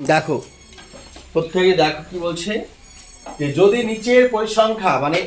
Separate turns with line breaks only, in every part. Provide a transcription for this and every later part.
দেখো। প্রত্যেকে দেখো কি বলছে? যে যদি নিচের পরিসংখ্যা মানে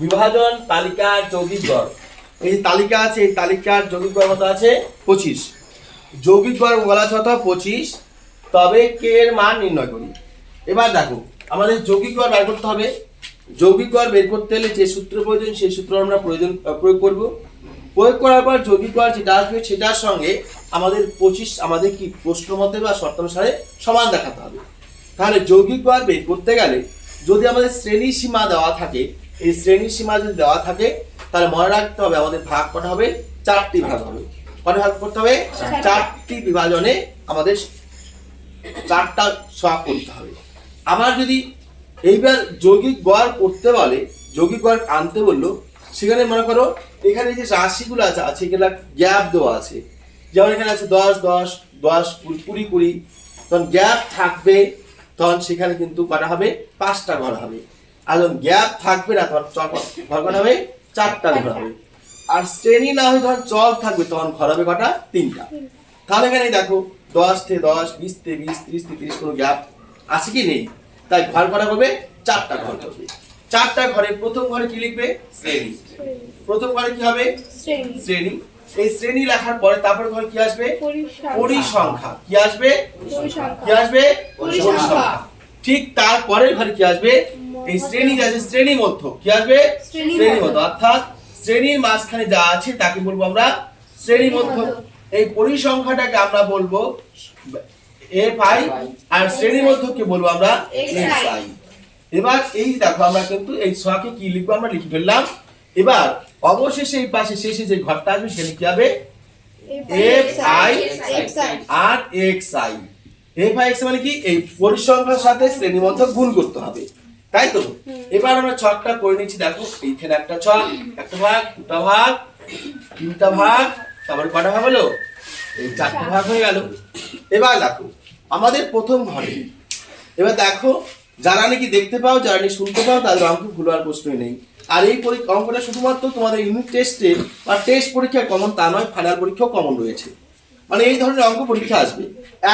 বিভাজন তালিকার যৌগিক গড়, এই যে তালিকা আছে, এই তালিকার যৌগিক গড় কত আছে? পঁচিশ। যৌগিক গড় বলা আছে পঁচিশ। তবে কে এর মান নির্ণয় করি। এবার দেখো, আমাদের যৌগিক গড় বের করতে হবে। যৌগিক গড় বের করতে হলে যে সূত্র প্রয়োজন, সেই সূত্র আমরা প্রয়োজন প্রয়োগ করব। প্রয়োগ করার পর যৌগিক গড় যেটা আসবে সেটার সঙ্গে আমাদের পঁচিশ আমাদের কি প্রশ্ন মতে বা শর্তানুসারে সমান দেখাতে হবে। তাহলে যৌগিক গড় বের করতে গেলে যদি আমাদের শ্রেণি সীমা দেওয়া থাকে এই শ্রেণি সীমা যদি দেওয়া থাকে তাহলে মনে রাখতে হবে আমাদের ভাগ করা হবে? চারটি ভাগ হবে। কটা ভাগ করতে হবে? চারটি। বিভাজনে আমাদের চারটা সব করতে হবে। আবার যদি এইবার যৌগিক গড় করতে বলে যৌগিক গড় আনতে বলল সেখানে মনে করো এখানে যে রাশিগুলো আছে আছে এগুলা গ্যাপ দেওয়া আছে। যেমন এখানে আছে দশ দশ দশ, কুড়ি কুড়ি তখন গ্যাপ থাকবে, তখন সেখানে কিন্তু করা হবে? পাঁচটা ঘর হবে। আর যখন গ্যাপ থাকবে না, তখন ঘর করা হবে? চারটা ঘর হবে। আর শ্রেণি না হয়ে যখন চল থাকবে, তখন ঘর হবে কটা? তিনটা। তাহলে এখানে দেখো, দশ থেকে দশ, বিশ থেকে বিশ, ত্রিশ থেকে তিরিশ কোনো গ্যাপ আছে কি নেই? তাই ঘর করা করবে? চারটা ঘর করবে। চারটা ঘরে প্রথম ঘরে কি লিখবে? শ্রেণি। প্রথম ঘরে কি হবে?
শ্রেণি।
শ্রেণি। এই শ্রেণি লেখার পরে তারপর ঘরে কি আসবে?
পরিসংখ্যা।
কি আসবে? কি আসবে?
পরিসংখ্যা।
ঠিক তারপরের ঘরে কি আসবে? এই শ্রেণি যে আছে শ্রেণি মধ্য। কি আসবে?
শ্রেণি মধ্য।
মধ্য। অর্থাৎ শ্রেণির মাঝখানে যা আছে তাকে বলব আমরা শ্রেণি মধ্য। এই পরিসংখ্যাটাকে আমরা বলব এফ আই আর শ্রেণি মধ্যকে বলব আমরা এক্স আই এবার এই দেখো আমরা কিন্তু এই ছকে কি লিখব? আমরা লিখে ফেললাম এবার অবশেষে এই পাশে শেষে যে ঘরটা আসবে সেখানে কি হবে?
X I
R x i f i x মানে কি? এই পরিসংখ্যার সাথে শ্রেণি মধ্য গুণ করতে হবে। তাই তো? এবার আমরা ছকটা করে নিচ্ছি দেখো। এইখানে একটা ছক একটা ভাগ দুটা ভাগ তিনটা ভাগ তারপরে কটা ভাগ হলো? এই চারটা ভাগ হয়ে গেল। এবার দেখো আমাদের প্রথম ঘরে এবার দেখো যারা নাকি দেখতে পাও যারা নাকি শুনতে পাও তাদের অঙ্ক ভুল হওয়ার প্রশ্নই নেই। আর এই পরীক্ষা, অঙ্কটা শুধুমাত্র তোমাদের ইউনিট টেস্টে বা টেস্ট পরীক্ষা কমন তা নয় ফাইনাল পরীক্ষাও কমন রয়েছে। মানে এই ধরনের অঙ্ক পরীক্ষা আসবে।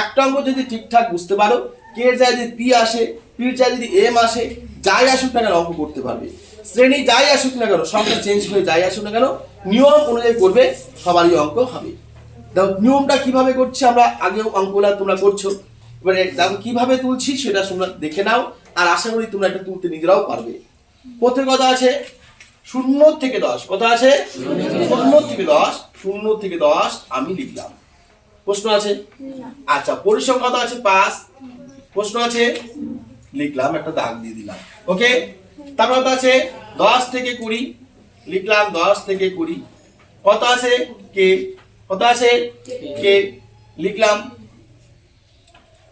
একটা অঙ্ক যদি ঠিকঠাক বুঝতে পারো কে জায়গায় যদি পি আসে পির জায়গায় যদি এম আসে, যাই আসুক না কেন অঙ্ক করতে পারবে। শ্রেণি যাই আসুক না কেন, সংখ্যা চেঞ্জ হয়ে যাই আসুক না কেন, নিয়ম অনুযায়ী করবে, সবারই অঙ্ক হবে। দেখো, নিয়মটা কীভাবে করছি আমরা, আগেও অঙ্কগুলা তোমরা করছ। এবারে দেখো কীভাবে তুলছি, সেটা তোমরা দেখে নাও, আর আশা করি তোমরা এটা তুলতে নিজেরাও পারবে। প্রথম কথা আছে? শূন্য থেকে দশ। কত আছে? শূন্য থেকে দশ। শূন্য থেকে দশ আমি লিখলাম। প্রশ্ন আছে? আচ্ছা পরিসংখ্যা কত আছে? পাঁচ। প্রশ্ন আছে? লিখলাম, একটা দাগ দিয়ে দিলাম। ওকে? তারপর কত আছে? দশ থেকে কুড়ি। লিখলাম, দশ থেকে কুড়ি। কত আছে? কে? কত আছে? কে? লিখলাম।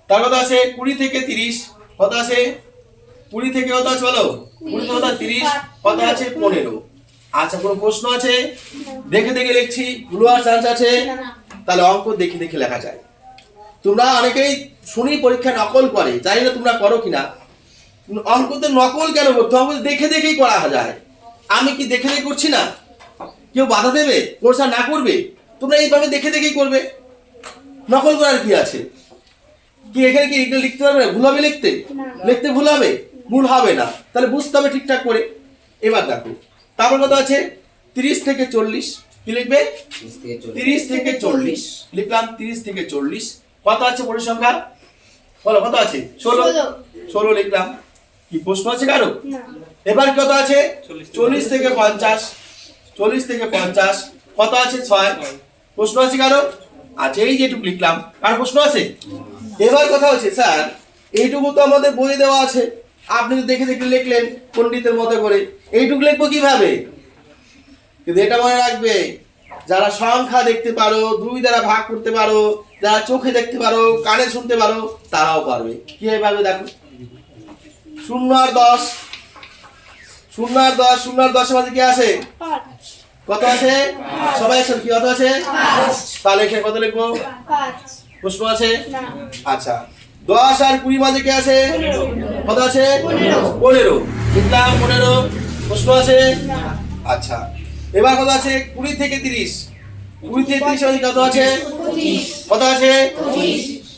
তার কত আছে? কুড়ি থেকে তিরিশ। কত আছে? কুড়ি থেকে কত আছে বলো? কুড়ি থেকে কত? তিরিশ? কত আছে? পনেরো। আচ্ছা কোনো প্রশ্ন আছে? দেখে দেখে লিখছি। ভুল চান্স আছে। তাহলে অঙ্ক দেখে দেখে লেখা যায়। তোমরা অনেকেই শুনি পরীক্ষা নকল করে। জানি না তোমরা করো কিনা। অঙ্কতে নকল কেন করতে অঙ্ক দেখে দেখেই করা যায়। আমি কি দেখে দেখে করছি না? কেউ বাধা দেবে? কোর্সা না করবে? তোমরা এইভাবে দেখে দেখেই করবে। নকল করার কি আছে? কি এখানে কি লিখতে পারবে? ভুল হবে লিখতে? লিখতে ভুল হবে? ভুল হবে না। তাহলে বুঝতে হবে ঠিকঠাক করে। এবার দেখো তারপর কত আছে? তিরিশ থেকে চল্লিশ। কি লিখবে? তিরিশ থেকে চল্লিশ। লিখলাম তিরিশ থেকে চল্লিশ। কত আছে পরিসংখ্যা বলো কত আছে? ষোলো।
ষোলো।
ষোলো লিখলাম। কি প্রশ্ন আছে
কারও?
এবার কত আছে? চল্লিশ থেকে পঞ্চাশ। চল্লিশ থেকে পঞ্চাশ। কত আছে? ছয়। প্রশ্ন আছে কারও? আছে এই যেটুকু লিখলাম। আর প্রশ্ন আছে? এবার কথা হচ্ছে স্যার এইটুকু তো আমাদের বই দেওয়া আছে। আপনি তো দেখে দেখে লিখলেন পণ্ডিতের মতো করে এইটুকু লিখব কীভাবে? কিন্তু এটা মনে রাখবে যারা সংখ্যা দেখতে পারো দুই দ্বারা ভাগ করতে পারো যারা চোখে দেখতে পারো কানে শুনতে পারো তারাও পারবে। কীভাবে পারবে দেখো? শূন্য আর দশ। শূন্য আর দশ শূন্য আর দশের মাঝে কি আছে? কত আছে? সবাই কি কত আছে? তাহলে এখানে কত লিখব? প্রশ্ন আছে? আচ্ছা। দশ আর কুড়ি মাঝে কি আছে? কত আছে?
পনেরো।
লিখলাম পনেরো। প্রশ্ন আছে? আচ্ছা। এবার কত আছে? কুড়ি থেকে তিরিশ। কুড়ি থেকে তিরিশ মাঝে কত আছে? কত আছে?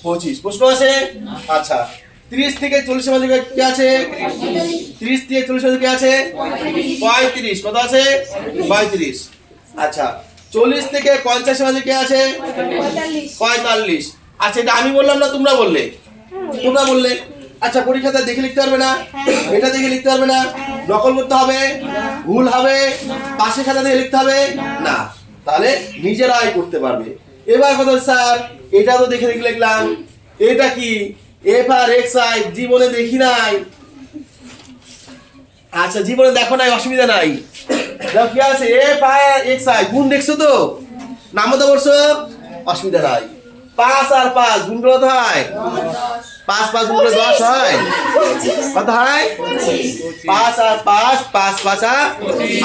পঁচিশ।
প্রশ্ন আছে? আচ্ছা। তিরিশ থেকে চল্লিশের মধ্যে কি আছে? তিরিশ থেকে চল্লিশের মধ্যে কি আছে? পঁয়ত্রিশ। কত আছে? পঁয়ত্রিশ। আচ্ছা। চল্লিশ থেকে পঞ্চাশের মধ্যে কি আছে? পঁয়তাল্লিশ। আচ্ছা এটা আমি বললাম না তোমরা বললে? তোমরা বললে আচ্ছা পরীক্ষাতে দেখে লিখতে পারবে না এটা দেখে লিখতে পারবে না নকল করতে হবে ভুল হবে পাশে খাতা দেখে লিখতে হবে না। তাহলে নিজেরাই করতে পারবে। এবার কথা স্যার এটা তো দেখে দেখে লিখলাম। এটা কি? এফ আর এক্স আই জীবনে দেখি নাই। আচ্ছা জীবনে দেখো নাই অসুবিধা নাই। দেখো কি আছে? এফ আর এক্স আই গুণ দেখছ তো? নামও তো বলছো? অসুবিধা নাই। পাঁচ আর পাঁচ গুণ করলে কত হয়? পাঁচ পাঁচ গুণ করলে দশ হয়? কত হয়? পাঁচ আর পাঁচ পাঁচ পাঁচা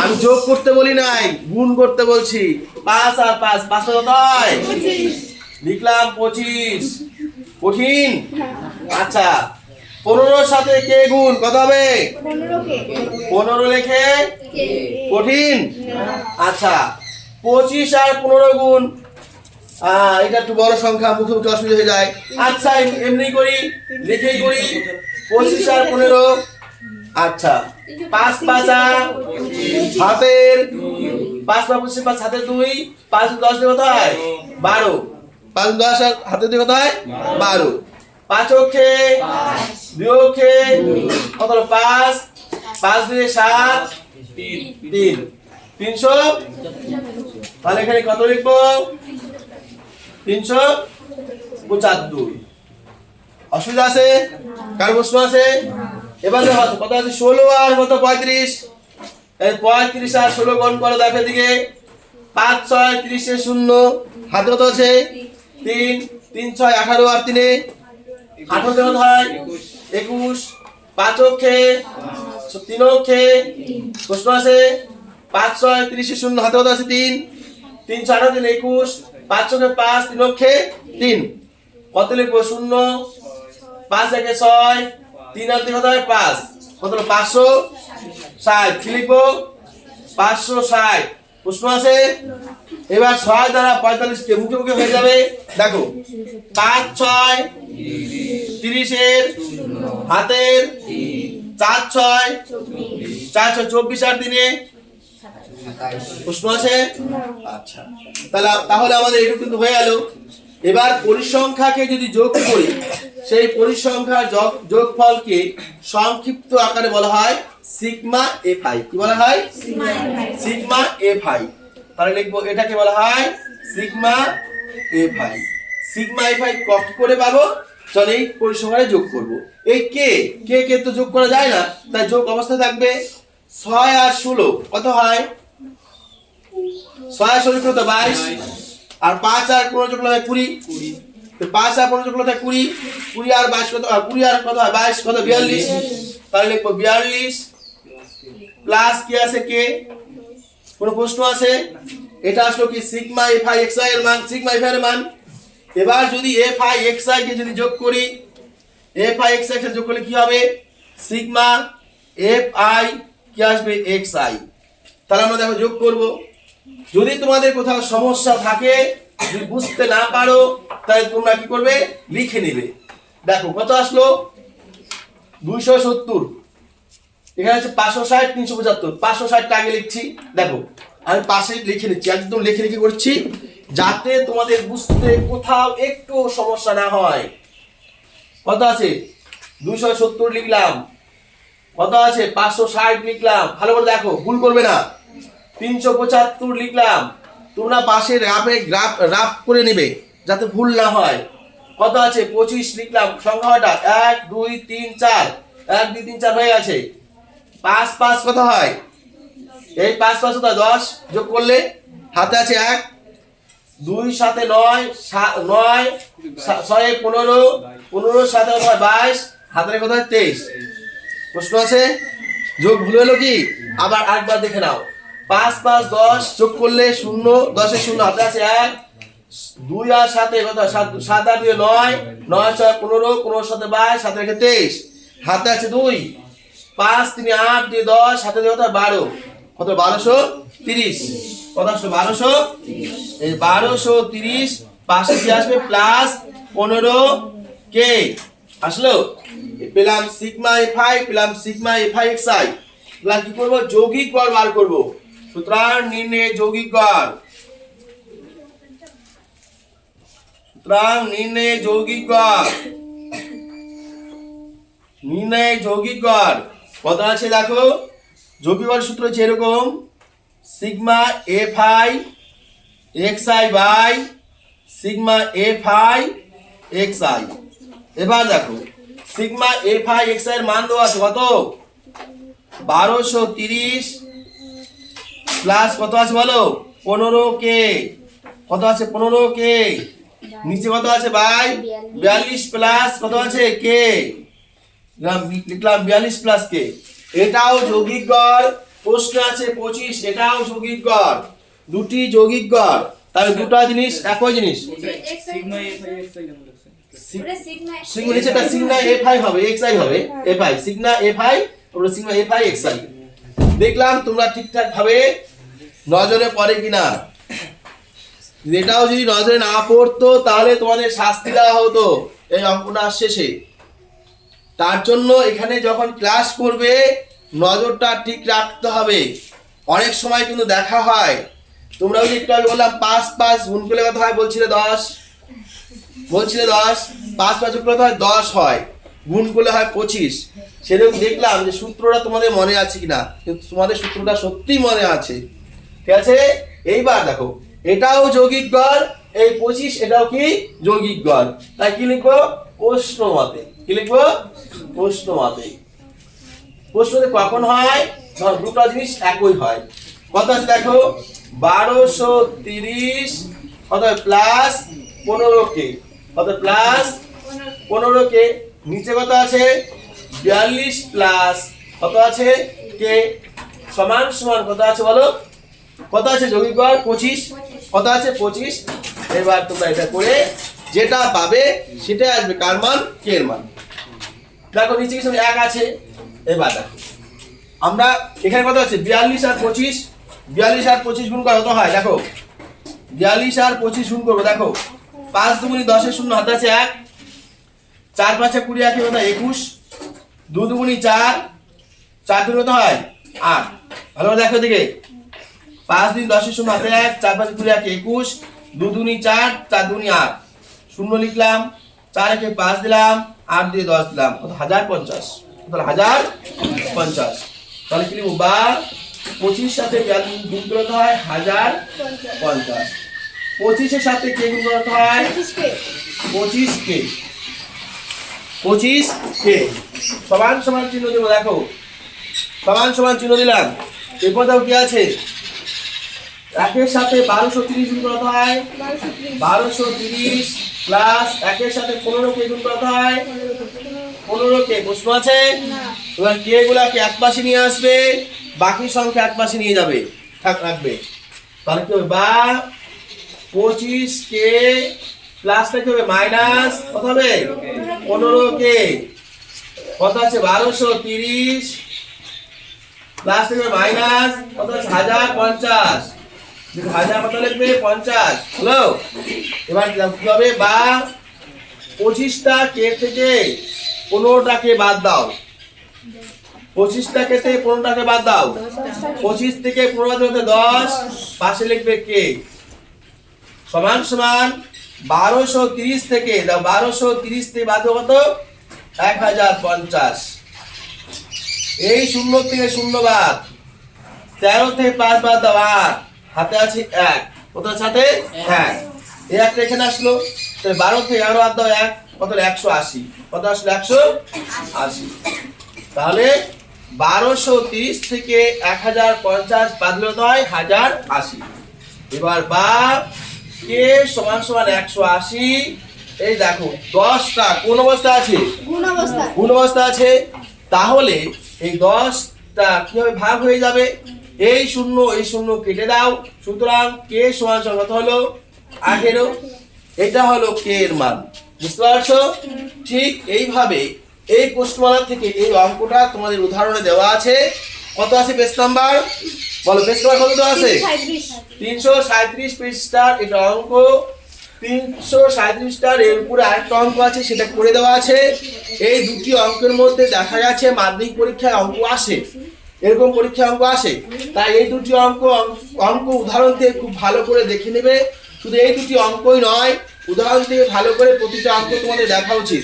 আমি যোগ করতে বলি নাই গুণ করতে বলছি। পাঁচ আর পাঁচ পাঁচ কত হয়? লিখলাম পঁচিশ। কঠিন? আচ্ছা পনেরোর সাথে কে গুণ? কত হবে? পনেরো লেখে? কঠিন? আচ্ছা পঁচিশ আর পনেরো গুণ এটা একটু বড় সংখ্যা, মুখে মুখে অসুবিধা হয়ে যায়। আচ্ছা এম- এমনি করি, লিখেই করি। পঁচিশ আর পনেরো। আচ্ছা পাঁচ পাঁচা হাতের পাঁচ পাঁচ পঁচিশ, পাঁচ হাতে দুই। পাঁচ দশ দিয়ে কত হয়? বারো। পাঁচ দশ আর হাতে দিয়ে কত হয়? বারো। পাঁচ অক্ষে, দুই অক্ষে, কত পাঁচ। পাঁচ দুই সাত। তিন। তিনশো। তাহলে এখানে কত লিখব? তিনশো পঁচাত্তর। অসুবিধা আছে? কার প্রশ্ন আছে? এবার কত আছে? ষোলো আর কত? পঁয়ত্রিশ। পঁয়ত্রিশ আর ষোলো গণ করো দেখো দিকে পাঁচ ছয় ত্রিশে শূন্য। হাতে কত আছে? তিন। তিন ছয় আঠারো আর তিনে। আঠারো কত হয়। একুশ। পাঁচ অক্ষে। তিন অক্ষে। প্রশ্ন আছে? পাঁচ ছয় ত্রিশে শূন্য। হাতে কত আছে? তিন। তিন ছয় আঠারো, তিন একুশ। পাঁচ ছকে পাঁচ, তিন অক্ষে তিন। কত লিখব? শূন্য। পাঁচ একে ছয়। তিন আর কত হয়? পাঁচ। কত পাঁচশো ষাট। কি লিখব? পাঁচশো ষাট। প্রশ্ন আছে? এবার ছয় দ্বারা পঁয়তাল্লিশ কে মুখে মুখে হয়ে যাবে। দেখো, পাঁচ, ছয়, তিরিশের হাতের, চার, ছয় চার ছয় চব্বিশ আর দিনে প্রশ্ন আছে? আচ্ছা। তাহলে তাহলে আমাদের এটুকু কিন্তু হয়ে গেল। এবার পরিসংখ্যাকে যদি যোগ করি, সেই পরিসংখ্যার যোগ যোগফলকে সংক্ষিপ্ত আকারে বলা হয় সিগমা এফ আই কি বলা হয়? সিগমা এফ আই তাহলে লিখব, এটাকে বলা হয় sigma f i sigma f i copy করে পাবো? চল এই পরিসংখ্যানে যোগ করব। এই কে? কে কে তো যোগ করা যায় না। তাই যোগ অবস্থায় থাকবে ছয় আর ষোলো। কত হয়? ছয় ষোলো বাইশ। আর পাঁচ আর পনেরো যোগ হয় কুড়ি। পাঁচ আর পনেরো যোগ হয় কুড়ি। কুড়ি আর বাইশ কত কুড়ি আর কত বাইশ কত? বিয়াল্লিশ। তাহলে লিখব বিয়াল্লিশ। প্লাস কি আছে কে? কোনো প্রশ্ন আছে? এটা আসলো কি? Sigma f i x i এর মান, সিগমা এফ আই এর মান। এবার যদি এফ আই এক্স আই কে যদি যোগ করি, এফ আই এক্স আই যোগ করলে কি হবে? সিগমা এফ আই কি আসবে? X i. তাহলে আমরা দেখো যোগ করব। যদি তোমাদের কোথাও সমস্যা থাকে, যদি বুঝতে না পারো, তাহলে তোমরা কি করবে? লিখে নেবে। দেখো, কত আসলো? দুইশো সত্তর। এখানে আছে পাঁচশো ষাট, তিনশো পঁচাত্তর। পাঁচশো ষাটটা আগে লিখছি। দেখো, আমি পাশে লিখে নিচ্ছি, একদম লিখে লিখে করছি। যাতে তোমাদের বুঝতে কোথাও একটু সমস্যা না হয়। কত আছে? দুইশো সত্তর লিখলাম। কত আছে? পাঁচশো ষাট লিখলাম। ভালো করে দেখো, ভুল করবে না। তিনশো পঁচাত্তর লিখলাম। তোমরা পাশে রাফে গ্রাফ রাফ করে নেবে, যাতে ভুল না হয়। কত আছে? পঁচিশ লিখলাম। সংখ্যাটা এক, দুই, তিন, চার। এক, দুই, তিন, চার হয়ে গেছে। পাঁচ পাঁচ কত হয়? এই পাঁচ পাঁচ কত দশ। যোগ করলে হাতে আছে এক। দুই সাথে নয় নয় ছয়ে, পনেরো পনেরো সাথে হয়? বাইশ। হাতের হয়? তেইশ। প্রশ্ন আছে? যোগ ভুল হলো কি? আবার আরেকবার দেখে নাও। পাঁচ পাঁচ, দশ, যোগ করলে শূন্য, দশে শূন্য, হাতে আছে এক, দুই আর সাথে কত? সাত সাত আর দুই নয় নয়, ছয়, পনেরো পনেরো সাথে বাইশ সাথে রেখে তেইশ, হাতে আছে দুই, পাঁচ, তিন আট দুই দশ দিয়ে কত? বারো, কত? বারোশো তিরিশ, কত আসলো? বারোশো এই বারোশো তিরিশ পাশে কি আসবে? প্লাস পনেরো কে? আসলো? পেলাম সিগমা এফ আই, পেলাম sigma f i x i কি করব? যৌগিক গড় বার করব। সুতরাং নির্ণয় যৌগিক গড় সুতরাং নির্ণয় যৌগিক গড় নির্ণয় যৌগিক গড় কত আছে, দেখো? যৌগিক গড় সূত্র হচ্ছে এরকম। Sigma f i x i by sigma f i x i. এবার দেখো, sigma f i x i এর মান দেওয়া আছে কত? বারোশো তিরিশ প্লাস কত আছে বলো? পনেরো কে কত আছে পনেরো কে নিচে কত আছে ভাই? বিয়াল্লিশ প্লাস কত আছে কে লিখলাম বিয়াল্লিশ প্লাস কে এটাও যৌগিক গড়। প্রশ্ন আছে পঁচিশ, এটাও যৌগিক গড়। দুটি যৌগিক গড়। তাহলে দুটো জিনিস, একই জিনিস।
সিগমা
সিগমা এফ আই হবে এক্স আই হবে f i sigma f i sigma f i x i দেখলাম তোমরা ঠিকঠাক ভাবে নজরে পড়ে কিনা? এটাও যদি নজরে না পড়তো, তাহলে তোমাদের শাস্তি দেওয়া হতো এই অঙ্কটা শেষে। তার জন্য এখানে যখন ক্লাস করবে, নজরটা ঠিক রাখতে হবে। অনেক সময় কিন্তু দেখা হয়। তোমরা ওই একটু বললাম, পাঁচ পাঁচ গুণ করলে কথা হয়? বলছিলে দশ। বলছিলে দশ। পাঁচ পাঁচ করলে হয়? দশ হয়। গুণ করলে হয় পঁচিশ। সেরকম দেখলাম যে সূত্রটা তোমাদের মনে আছে কিনা? কিন্তু তোমাদের সূত্রটা সত্যিই মনে আছে। ঠিক আছে? এইবার দেখো, এটাও যৌগিক গড়, এই পঁচিশ এটাও কি? যৌগিক গড়। তাই কি লিখব? প্রশ্ন মতে। কি লিখব? প্রশ্ন মতে। প্রশ্নতে কখন হয়? ধর, দুটো জিনিস একই হয়। কত আছে দেখো? বারোশো তিরিশ কত প্লাস পনেরো কে কত প্লাস পনেরো কে নিচে কত আছে? বিয়াল্লিশ প্লাস কত আছে? কে? সমান সমান কত আছে বলো? কত আছে যৌগিক গড় পঁচিশ। কত আছে? পঁচিশ। এবার তোমরা এটা করে যেটা পাবে সেটাই আসবে কার মান? কে মান? দেখো, নিচে কিছু এক আছে? এবার দেখো। আমরা এখানে কত আছে? বিয়াল্লিশ আর পঁচিশ। বিয়াল্লিশ আর পঁচিশ গুণ কত হয়? দেখো। বিয়াল্লিশ আর পঁচিশ গুণ করব, দেখো। পাঁচ দুগুণি দশের শূন্য, হাতে আছে এক। চার পাঁচে কুড়ি একে কত? একুশ। দু দুগুণি চার। চার দুগুণ কত হয়? আট। ভালো দেখো দিকে পাঁচ দিন দশের শূন্য হাতে এক, চার পাঁচে কুড়ি একে, একুশ। দু দুগুণি চার চার দুগুণি আট। শূন্য লিখলাম, চার একে পাঁচ দিলাম, আট দিয়ে দশ দিলাম। কত? হাজার পঞ্চাশ। কত হাজার পঞ্চাশ। তাহলে কি লিখব? বা পঁচিশ সাথে গুণ করতে হয়? হাজার পঞ্চাশ। পঁচিশের সাথে কে গুণ করতে হয়? পঁচিশ কে। পঁচিশ কে। সমান সমান চিহ্ন দেবো, দেখো। সমান সমান চিহ্ন দিলাম। এরপর দাও কি আছে? একের সাথে বারোশো তিরিশ গুণ করতে হয়? বারোশো তিরিশ প্লাস একের সাথে পনেরো কে গুণ করতে হয়? পনেরো কে প্রশ্ন আছে? এবার কে গুলাকে এক পাশে নিয়ে আসবে? বাকি সংখ্যা এক পাশে নিয়ে যাবে। রাখবে। তাহলে কি হবে? বা পঁচিশ কে প্লাসটা কি হবে? মাইনাস কত হবে? পনেরো কে। কত আছে? বারোশো তিরিশ প্লাস থেকে মাইনাস কত আছে? হাজার পঞ্চাশ। পঁচিশটা কে পনেরো লিখবে কে? সমান সমান বারোশো তিরিশ থেকে বারোশো তিরিশ থেকে বাদ কত? এক হাজার পঞ্চাশ। এই শূন্য থেকে শূন্য বাদ। তেরো থেকে পাঁচ বাদ দাও, আট। হাতে আছে এক। কত আছে হাতে এক এই একটা এখানে আসলো। তাহলে বারো থেকে এগারো বাদ দাও এক কত একশো আশি। কত আসলো? একশো আশি। তাহলে বারোশো তিরিশ থেকে এক হাজার পঞ্চাশ বাদ দিলে তো হয়? হাজার আশি। এবার বা কে সমান সমান একশো আশি। এই দেখো দশটা কোন অবস্থা আছে?
কোন অবস্থা
আছে। তাহলে এই দশটা কীভাবে ভাগ হয়ে যাবে? এই শূন্য এই শূন্য কেটে দাও। সুতরাং কে সমান কত হলো? আঠেরো। এটা হলো কে এর মান। বুঝতে পারছ? ঠিক এইভাবে এই প্রশ্নমালা থেকে এই অঙ্কটা তোমাদের উদাহরণে দেওয়া আছে। কত আছে পেজ নাম্বার বলো পেজ নাম্বার কত আছে? তিনশো সাঁত্রিশ পৃষ্ঠার এটা অঙ্ক। তিনশো সাঁত্রিশটার এর উপরে আরেকটা অঙ্ক আছে, সেটা করে দেওয়া আছে। এই দুটি অঙ্কের মধ্যে দেখা গেছে মাধ্যমিক পরীক্ষায় অঙ্ক আসে। এরকম পরীক্ষায় অঙ্ক আসে, তাই এই দুটি অঙ্ক অঙ্ক উদাহরণ থেকে খুব ভালো করে দেখে নেবে। শুধু এই দুটি অঙ্কই নয়, উদাহরণ থেকে ভালো করে প্রতিটা অঙ্ক তোমাদের দেখা উচিত।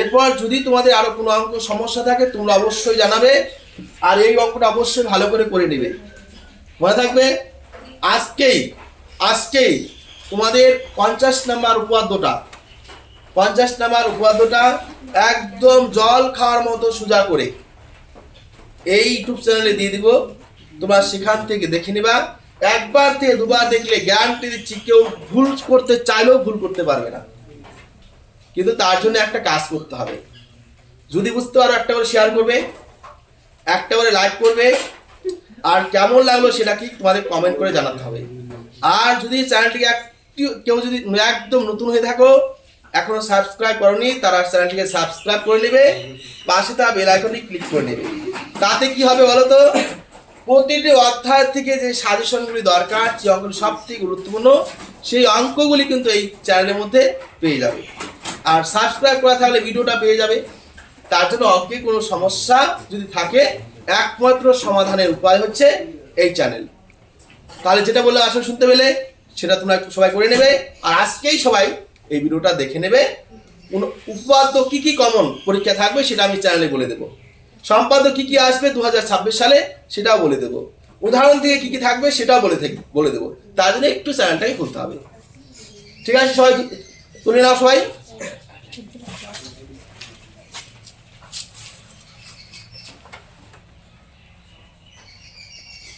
এরপর যদি তোমাদের আরও কোনো অঙ্ক সমস্যা থাকে, তোমরা অবশ্যই জানাবে, আর এই অঙ্কটা অবশ্যই ভালো করে করে নেবে। মনে থাকবে? আজকেই আজকেই তোমাদের পঞ্চাশ নাম্বার উপাদ্যটা পঞ্চাশ নাম্বার উপাদ্যটা একদম জল খাওয়ার মতো সোজা করে। এই ইউটিউব চ্যানেলে দিয়ে দিব। তোমরা সেখান থেকে দেখে নিবা। একবার থেকে দুবার দেখলে গ্যারান্টি দিচ্ছি কেউ ভুল করতে চাইলেও ভুল করতে পারবে না। কিন্তু তার জন্য একটা কাজ করতে হবে। যদি বুঝতে পারো একটা করে শেয়ার করবে, একটা করে লাইক করবে, আর কেমন লাগল সেটা কি তোমাদের কমেন্ট করে জানাতে হবে। আর যদি চ্যানেলটিকে কেউ যদি একদম নতুন হয়ে থাকো, এখনও সাবস্ক্রাইব করনি, তারা চ্যানেলটিকে সাবস্ক্রাইব করে নেবে। পাশে তা বেল আইকনটি ক্লিক করে নেবে। তাতে কি হবে বলো তো প্রতিটি অধ্যায় থেকে যে সাজেশনগুলি দরকার, যে অঙ্কগুলি সব থেকে গুরুত্বপূর্ণ, সেই অঙ্কগুলি কিন্তু এই চ্যানেলের মধ্যে পেয়ে যাবে। আর সাবস্ক্রাইব করা থাকলে ভিডিওটা পেয়ে যাবে। তার জন্য অঙ্কে কোনো সমস্যা যদি থাকে, একমাত্র সমাধানের উপায় হচ্ছে এই চ্যানেল। তাহলে যেটা বললে আসলে শুনতে পেলে, সেটা তোমরা সবাই করে নেবে। আর আজকেই সবাই এই ভিডিওটা দেখে নেবে। কোন- উপাদ্য কি কি কমন পরীক্ষা থাকবে সেটা আমি চ্যানেলে বলে দেবো। সম্পাদ্য কি কি আসবে দু হাজার ছাব্বিশ সালে সেটাও বলে দেবো। উদাহরণ থেকে কি কি থাকবে সেটাও বলে থাকি বলে দেবো। তার জন্য একটু চ্যানেলটাকে খুলতে হবে। ঠিক আছে সবাই? তুলে নাও সবাই।